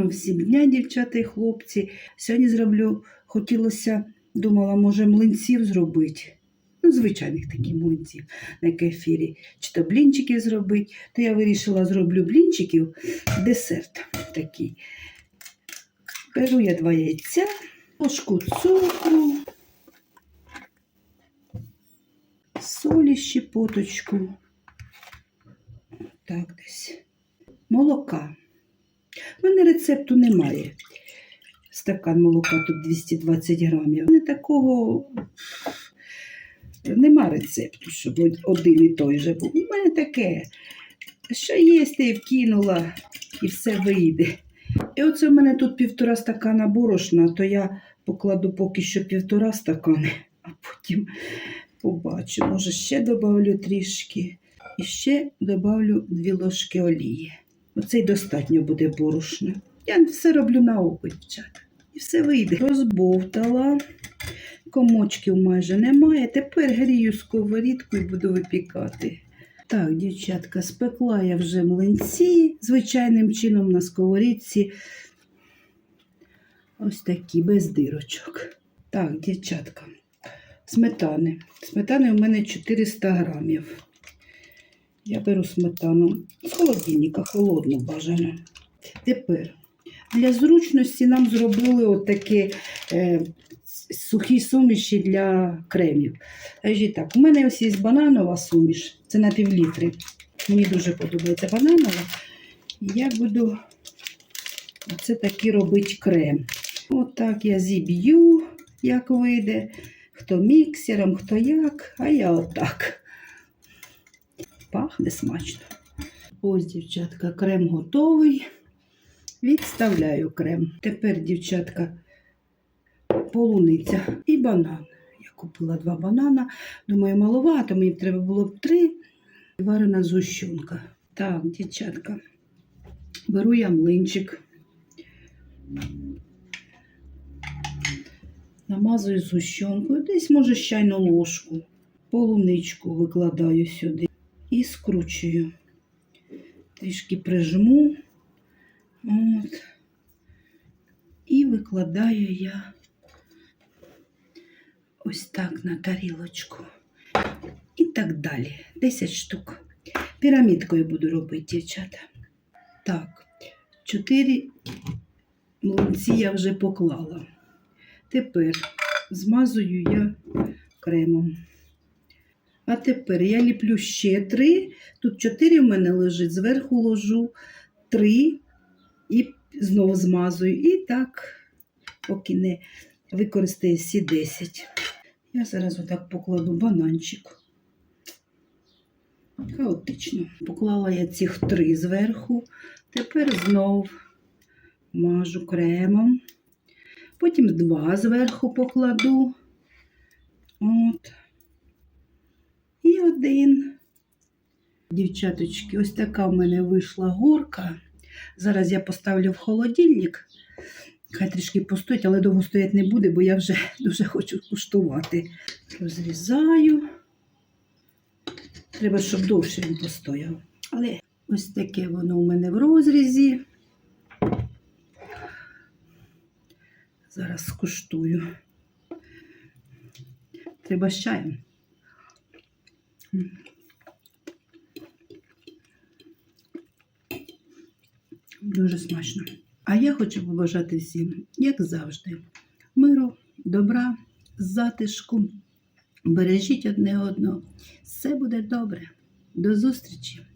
Гарного всім дня, дівчата і хлопці. Сьогодні зроблю, хотілося, думала, може, млинців зробити. Ну, звичайних таких млинців на кефірі. Чи то блінчиків зробити. То я вирішила, зроблю блінчиків, десерт такий. Беру я два яйця, ложку цукру, солі щепоточку. Так, десь. Молока. У мене рецепту немає. Стакан молока тут 220 грамів. Не такого нема рецепту, щоб один і той же був. У мене таке, що є, те вкинула, і все вийде. І оце в мене тут півтора стакана борошна, то я покладу поки що півтора стакани, а потім побачу. Може, ще додавлю трішки. І ще додавлю дві ложки олії. Оце й достатньо буде борошна. Я все роблю на око, дівчата. І все вийде. Розбовтала. Комочків майже немає. Тепер грію сковорідку і буду випікати. Так, дівчатка, спекла я вже млинці звичайним чином на сковорідці. Ось такі, без дирочок. Так, дівчатка, сметани. Сметани у мене 400 грамів. Я беру сметану з холодильника, холодну бажано. Тепер для зручності нам зробили отакі е, сухі суміші для кремів. Так, у мене ось є бананова суміш, це на півлітри. Мені дуже подобається бананова. Я буду оце такий робити крем. Отак я зіб'ю, як вийде. Хто міксером, хто як, а я отак. Пахне смачно. Ось, дівчатка, крем готовий. Відставляю крем. Тепер, дівчатка, полуниця і банан. Я купила два банана. Думаю, маловато, мені треба було б три. Варена згущенка. Так, дівчатка, беру я млинчик. Намазую згущенкою, десь, може, чайну ложку. Полуничку викладаю сюди і скручую. Трішки прижму. От. І викладаю я ось так на тарілочку. І так далі. 10 штук. Пірамідкою буду робити, дівчата. Так, 4 млинці я вже поклала. Тепер змазую я кремом. А тепер я ліплю ще три. Тут чотири в мене лежить, зверху ложу три і знову змазую. І так, поки не використаю всі 10. Я зараз отак покладу бананчик. Хаотично. Поклала я цих три зверху. Тепер знов мажу кремом. Потім два зверху покладу. От. І один. Дівчаточки, ось така в мене вийшла горка. Зараз я поставлю в холодильник. Хай трішки постоїть, але довго стояти не буде, бо я вже дуже хочу куштувати. Розрізаю. Треба, щоб довше він постояв. Але ось таке воно у мене в розрізі. Зараз скуштую. Треба з чаєм. Дуже смачно. А я хочу побажати всім, як завжди, миру, добра, затишку. Бережіть одне одного. Все буде добре. До зустрічі!